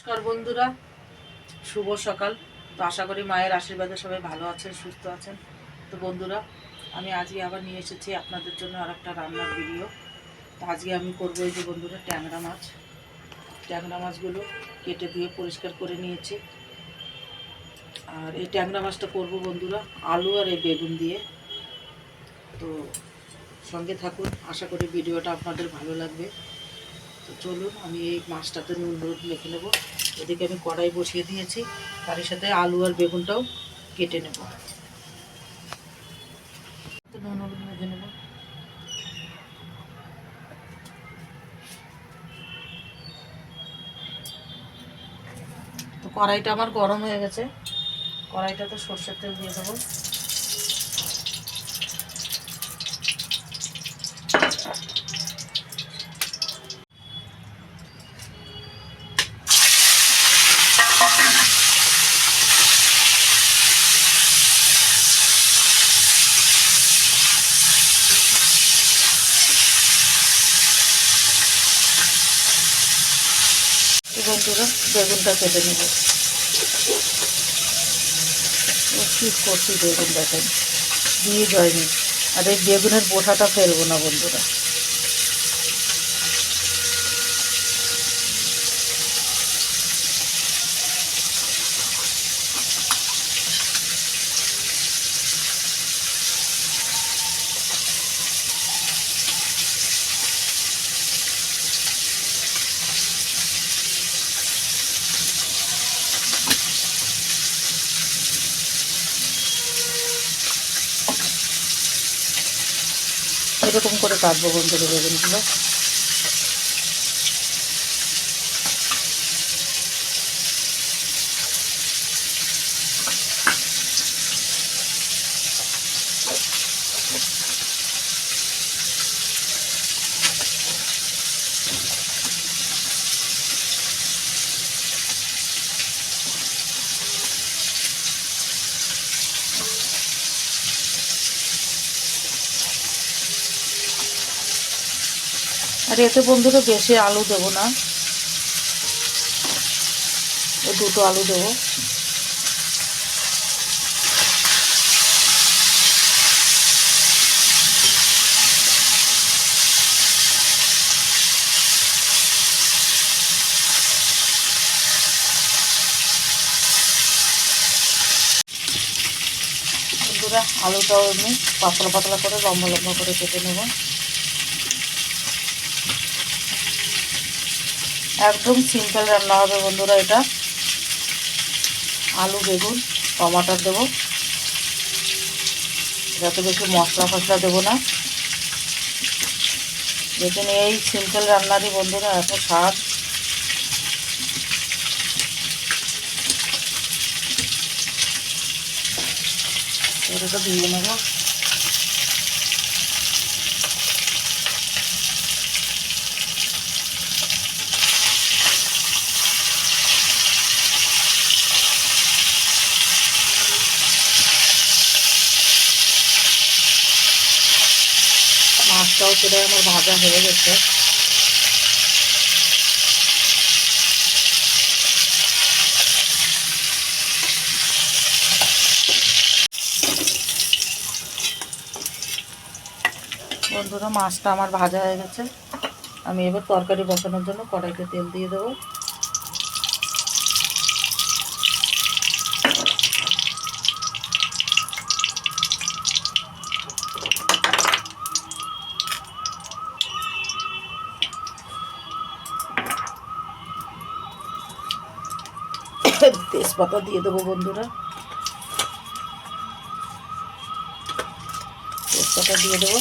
নমস্কার বন্ধুরা। শুভ সকাল। তো আশা করি মায়ের আশীর্বাদে সবাই ভালো আছেন, সুস্থ আছেন। তো বন্ধুরা, আমি আজকে আবার নিয়ে এসেছি আপনাদের জন্য আর একটা রান্নার ভিডিও। তো আজকে আমি করব এই যে বন্ধুরা, ট্যাংরা মাছ। ট্যাংরা মাছগুলো কেটে ধুয়ে পরিষ্কার করে নিয়েছি। আর এই ট্যাংরা মাছটা করব বন্ধুরা, আলু আর এই বেগুন দিয়ে। তো সঙ্গে থাকুন, আশা করি ভিডিওটা আপনাদের ভালো লাগবে। তো চলুন, আমি এই মাছটাতে নুন হলুদ মেখে নেব। এদিকে আমি কড়াই বসিয়ে দিয়েছি। তার সাথে আলু আর বেগুনটাও কেটে নেব। নুন হলুদ মেখে নেব। তো কড়াইটা আমার গরম হয়ে গেছে। কড়াইটাতে সর্ষের তেল দিয়ে দেবো। বন্ধুরা বেগুনটা কেটে নেব। ঠিক করছি বেগুন দেখেন দিয়ে যায়নি। আর এই বেগুনের বোঠাটা ফেলব না বন্ধুরা। এরকম করে কাটবো বন্ধুরা বেগুনগুলো আর এতে বন্ধুরা বেশি আলু দেবো না। এই দুটো আলু দেবো। আলুটাও এমনি পাতলা পাতলা করে লম্বা লম্বা করে কেটে নেব। একদম সিম্পল রান্না হবে বন্ধুরা এটা। আলু, বেগুন, টমাটার দেবো। যাতে বেশি মশলা ফসলা দেবো না। দেখুন এই সিম্পল রান্নারই বন্ধুরা এত স্বাদ। এটা দিয়ে নেব। মাছটাও সেটা আমার ভাজা হয়ে গেছে। বন্ধুরা, মাছটা আমার ভাজা হয়ে গেছে। আমি এবার তরকারি বসানোর জন্য কড়াইতে তেল দিয়ে দেবো। তেজপাতা দিয়ে দেবো বন্ধুরা। তেজপাতা দিয়ে দেবো।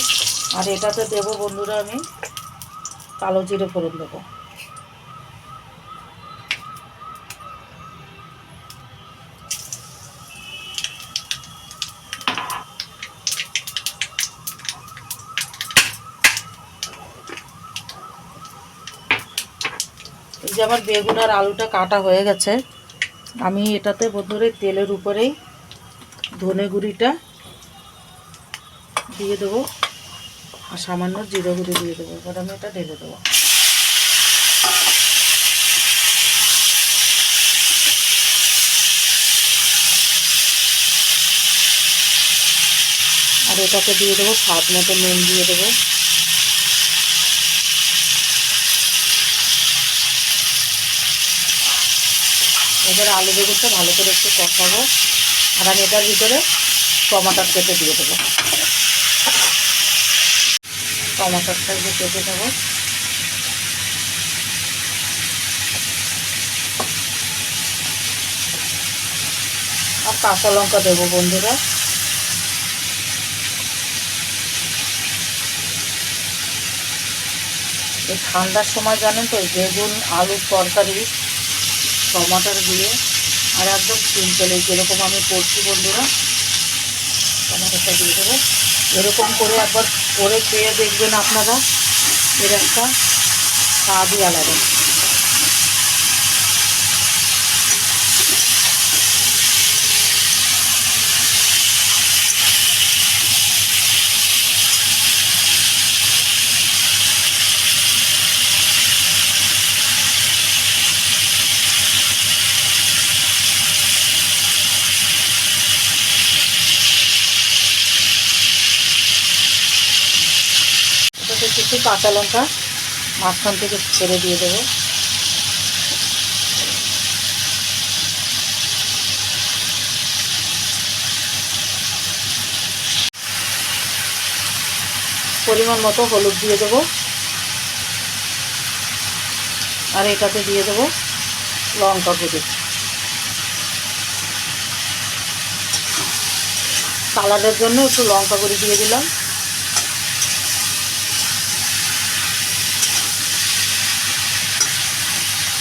আর এটাতে দেবো বন্ধুরা আমি কালো জিরে ফোড়ন দেবো। এই যে আমার বেগুন আর আলুটা কাটা হয়ে গেছে। আমি এটাতে বোধরে তেলের উপরেই ধনে গুঁড়িটা দিয়ে দেবো আর সামান্য জিরো গুঁড়ি দিয়ে দেবো। এবার আমি এটা ঢেলে দেবো। আর এটাকে দিয়ে দেবো স্বাদ মতো নুন দিয়ে দেবো। এবার আলু বেগুনটা ভালো করে একটু কষাবো। আর আমি এটার ভিতরে টমাটার কেটে দিয়ে দেবো। টমাটারটা যে কেটে দেবো। আর কাঁচা লঙ্কা দেবো বন্ধুরা। এই ঠান্ডার সময় জানেন তো বেগুন, আলুর তরকারি টমাটার দিয়ে। আর একদম সিম্পল যেরকম আমি করছি বন্ধুরা, টমাটোটা দিয়ে দেবো। এরকম করে একবার করে খেয়ে দেখবেন আপনারা। এর একটা স্বাদই আলাদা। এটাতে কিছু কাঁচা লঙ্কা, মাঝখান থেকে ছেড়ে দিয়ে দেবো। পরিমাণ মতো হলুদ দিয়ে দেবো। আর এটাতে দিয়ে দেবো লঙ্কা গুঁড়ো। কালারের জন্য একটু লঙ্কা গুঁড়ি দিয়ে দিলাম।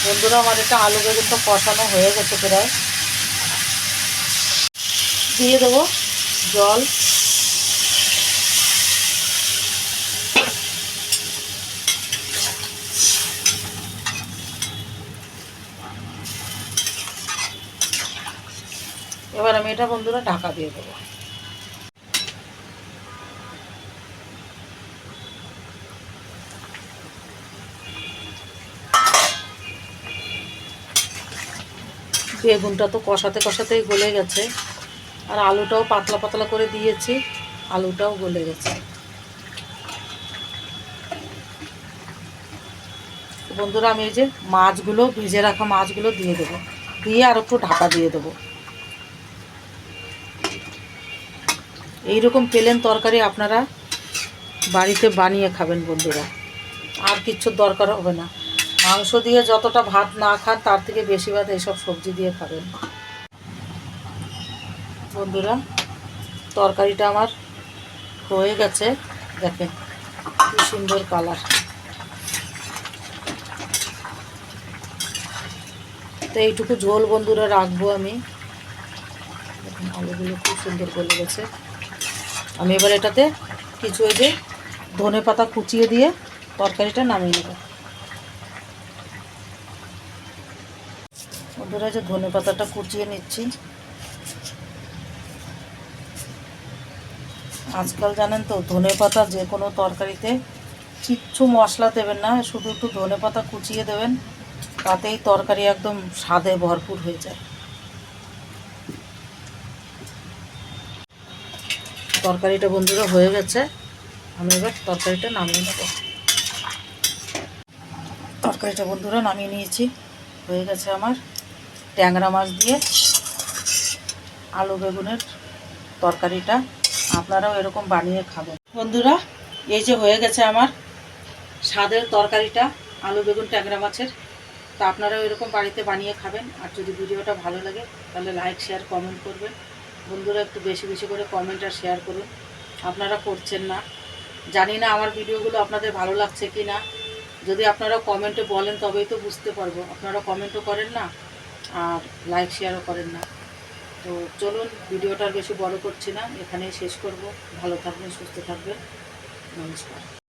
বন্ধুরা, আমার এটা আলু বেগুনটা কষানো হয়ে গেছে প্রায়। দিয়ে দেবো জল। এবার আমি এটা বন্ধুরা ঢাকা দিয়ে দেবো। বেগুনটা তো কষাতে কষাতেই গলে গেছে। আর আলুটাও পাতলা পাতলা করে দিয়েছি, আলুটাও গলে গেছে। বন্ধুরা, আমি এই যে মাছগুলো, ভিজে রাখা মাছগুলো দিয়ে দেবো। দিয়ে আর একটু ঢাকা দিয়ে দেবো। এইরকম পেলেন তরকারি আপনারা বাড়িতে বানিয়ে খাবেন বন্ধুরা। আর কিচ্ছুর দরকার হবে না। মাংস দিয়ে যতটা ভাত না খান, তার থেকে বেশি ভাত এইসব সবজি দিয়ে খাবেন। বন্ধুরা, তরকারিটা আমার হয়ে গেছে। দেখেন, কি সুন্দর কালার। তো এইটুকু ঝোল বন্ধুরা রাখব আমি। আলুগুলো খুব সুন্দর গলে গেছে। আমি এবার এটাতে কিছু এই যে ধনে পাতা কুচিয়ে দিয়ে তরকারিটা নামিয়ে নেব। বন্ধুরা যে ধনে পাতাটা কুচিয়ে নিচ্ছি। আজকাল জানেন তো, ধনে পাতা যে কোনো তরকারিতে কিচ্ছু মশলা দেবেন না, শুধু একটু ধনে পাতা কুচিয়ে দেবেন, তাতেই তরকারি একদম স্বাদে ভরপুর হয়ে যায়। তরকারিটা বন্ধুরা হয়ে গেছে, আমি এবার তরকারিটা নামিয়ে নেব। তরকারিটা বন্ধুরা নামিয়ে নিয়েছি, হয়ে গেছে আমার। ট্যাংরা মাছ দিয়ে আলু বেগুনের তরকারিটা আপনারাও এরকম বানিয়ে খাবেন। বন্ধুরা, এই যে হয়ে গেছে আমার স্বাদের তরকারিটা, আলু বেগুন ট্যাংরা মাছের। তা আপনারাও এরকম বাড়িতে বানিয়ে খাবেন। আর যদি ভিডিওটা ভালো লাগে, তাহলে লাইক শেয়ার কমেন্ট করবেন। বন্ধুরা, একটু বেশি বেশি করে কমেন্ট আর শেয়ার করুন। আপনারা করছেন না। জানি না আমার ভিডিওগুলো আপনাদের ভালো লাগছে কি না যদি আপনারা কমেন্টে বলেন, তবেই তো বুঝতে পারব। আপনারা কমেন্টও করেন না। আর লাইক শেয়ারও করেন না। তো চলুন, ভিডিওটা বেশি বড় করছি না। এখানেই শেষ করব। ভালো থাকবেন, সুস্থ থাকবেন। নমস্কার।